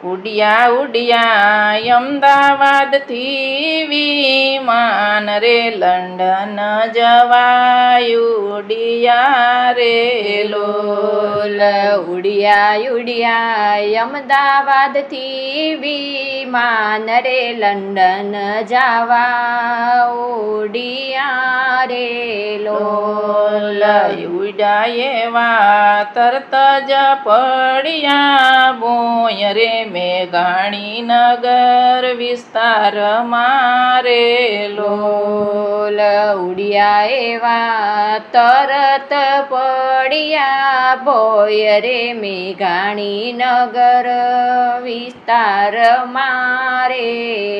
ઉડિયા ઉડિયા અમદાવાદથી વિમાન રે લંડન જવાયું ઉડિયા રે લોલ ઉડિયા ઉડિયા અમદાવાદથી વિમાન રે લંડન જવા ઉડિયા રે લોલ લોલ વા તરત જ પડ્યા બોય રે મેઘાણી નગર વિસ્તાર મારે લોલ ઉડિયા એવા તરત પડ્યા બોય રે મેઘાણી નગર વિસ્તાર મારે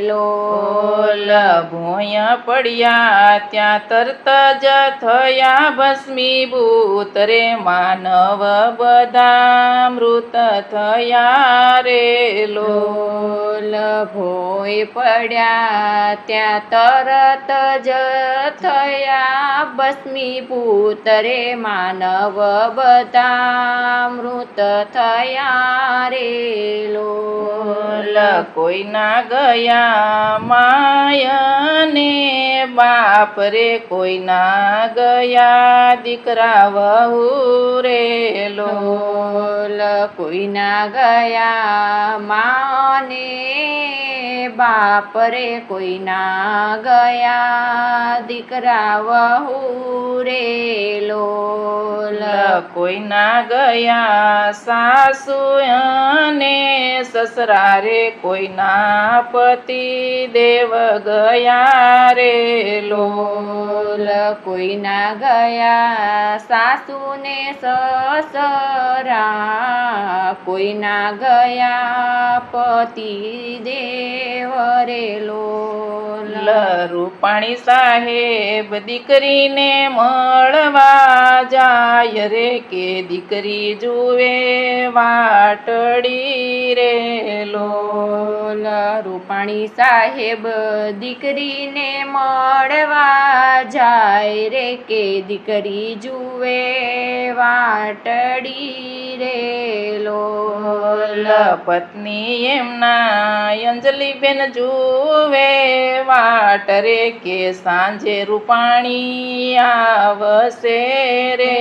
લોલ લોલ પડ્યા ત્યાં તરત જ થયા ભસ્મીભૂત રે. માનવ બધા મૃત થયા રે લોલ લોલ ભોય પડ્યા ત્યાં તરત જ થયા ભસ્મીભૂત રે. માનવ બધા મૃત થયા રે લોલ. કોઈના ગયા માયને બાપ રે, કોઈના ગયા દીકરા વહુ રે લોલ. કોઈના ગયા માને બાપ રે, કોઈના ગયા દીકરા વહુ રે લોલ કોઈના ગયા સાસુ અને સસરા રે કોઈના પતિ દેવ ગયા રે લોલ કોઈ ના ગયા સાસુ ને સસરા કોઈના ગયા પતિ દેવ રે લોલ રૂપાણી સાહેબ દીકરીને મળવા જાય રે કે દીકરી જુએ વાટડી રે લોલ લોલ રૂપાણી સાહેબ દીકરીને મળવા જાય રે કે દીકરી જુએ વાટડી રે લોલ પત્ની એમના અંજલિબેન જુએ વાટ રે કે સાંજે રૂપાણી આવશે રે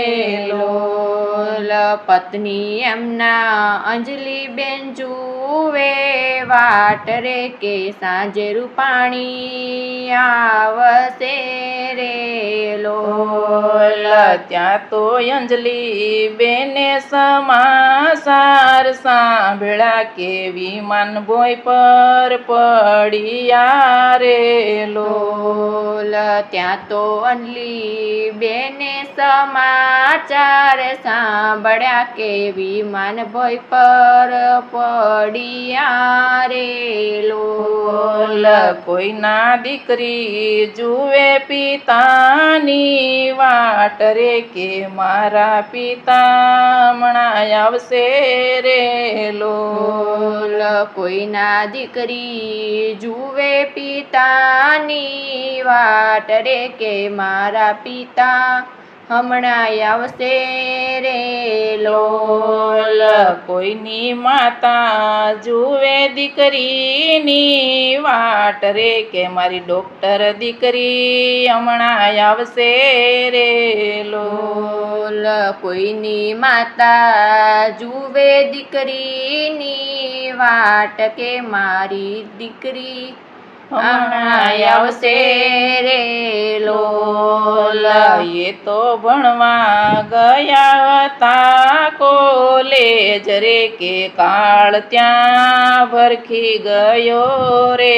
લોલ. પત્ની એમના અંજલિબેન જુએ વાટ રે કે સાંજે રૂપાણી આવશે રે લોલ. ત્યાં તો અંજલિ બેને સાંભળ્યા કે વિમાન ભોય પર પડિયા રે લોલ. ત્યાં તો અનલી બેને સમાચાર સાંભળ્યા કે વિમાન ભય પર પડિયા રે લોલ. કોઈના દીકરી જુએ પિતાની વાટ રે કે મારા પિતા હમણાં આવશે રે લોલ કોઈના દીકરી જુએ પિતાની વાટ રે કે મારા પિતા હમણાં આવશે રે. લોલ કોઈની માતા જુએ દીકરીની વાટ રે કે મારી ડોક્ટર દીકરી હમણાં આવશે રે. લોલ લોલ કોઈની માતા જુવે દીકરીની વાટ કે મારી દીકરી? હમણાં આવશે રે લોલ એ તો ભણવા ગયા હતા કોલેજ રે કે કાળ ત્યાં ભરખી ગયો રે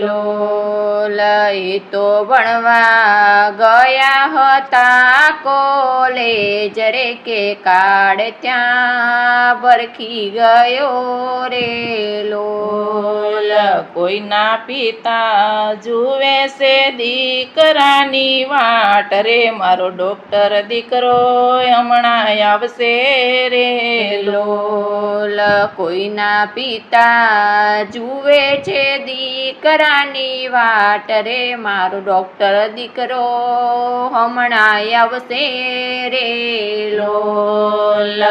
લોલ એ તો ભણવા ગયા હતા કોલેજ રે કે કાળ ત્યાં બરખી ગયો રે લોલ કોઈના પિતા જુએ છે દીકરાની વાટ રે મારો ડોક્ટર દીકરો હમણાં આવશે રે લોલ કોઈના પિતા જુએ છે દીકરાની વાટ. રે મારો ડોક્ટર દીકરો હમણાં આવશે રે લોલ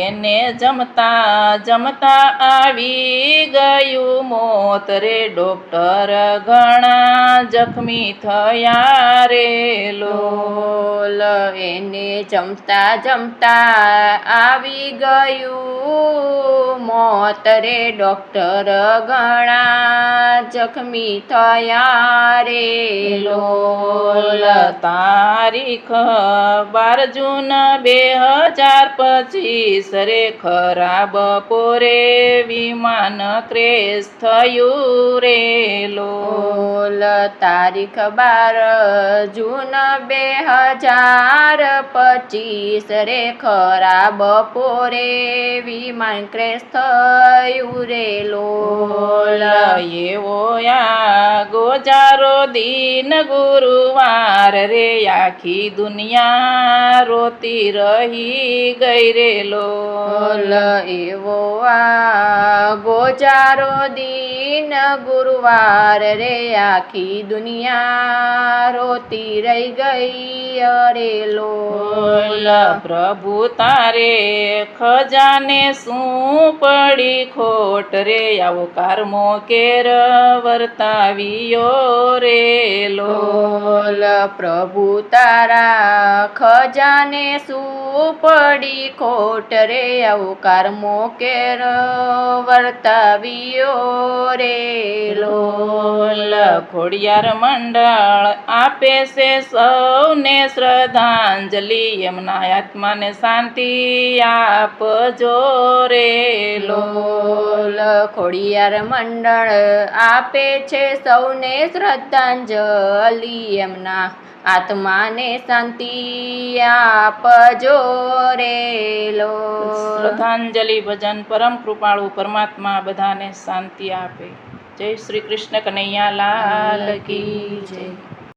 એને જમતા જમતા આવી ગયું મોત રે. ડોક્ટર ઘણા જખમી થયા રે લોલ એને જમતા જમતા આવી ગયું. મોત રે ડોક્ટર ઘણા જખમી થયા રે. લોલ તારીખ બાર જૂન બે હજાર પચીસ રે ખરાબ પોરે વિમાન ક્રેશ થયું રે લોલ તારીખ બાર જૂન બે હજાર પચીસ રે ખરા બપોરે વિમાન ક્રેશ થયું રે લોલ. એવો આ ગોજારો દિન ગુરુવાર રે આખી દુનિયા રોતી રહી ગઈ રે લોલ. લોલ એવો આ ગોજારો દિન ગુરુવાર રે આખી દુનિયા રોતી રહી ગઈ અરે લો લોલ પ્રભુ તારે ખજાને શું પડી ખોટ રે? આવો કારમો કેર વર્તાવ્યો રે લોલ પ્રભુ તારા ખજાને શું પડી ખોટ રે? અવકાર મોકેર વર્તાવ્યો રે લોલ ખોડિયાર મંડળ આપે છે સૌને શ્રદ્ધાંજલિ. એમના આત્માને શાંતિ આપજો રે લોલ ખોડિયાર મંડળ આપે છે સૌને શ્રદ્ધાંજલિ. એમના આત્માને શાંતિ આપજો રે લોલ શ્રદ્ધાંજલિ ભજન પરમ કૃપાળુ પરમાત્મા બધાને શાંતિ આપે. જય શ્રી કૃષ્ણ કનૈયા લાલ કી જય.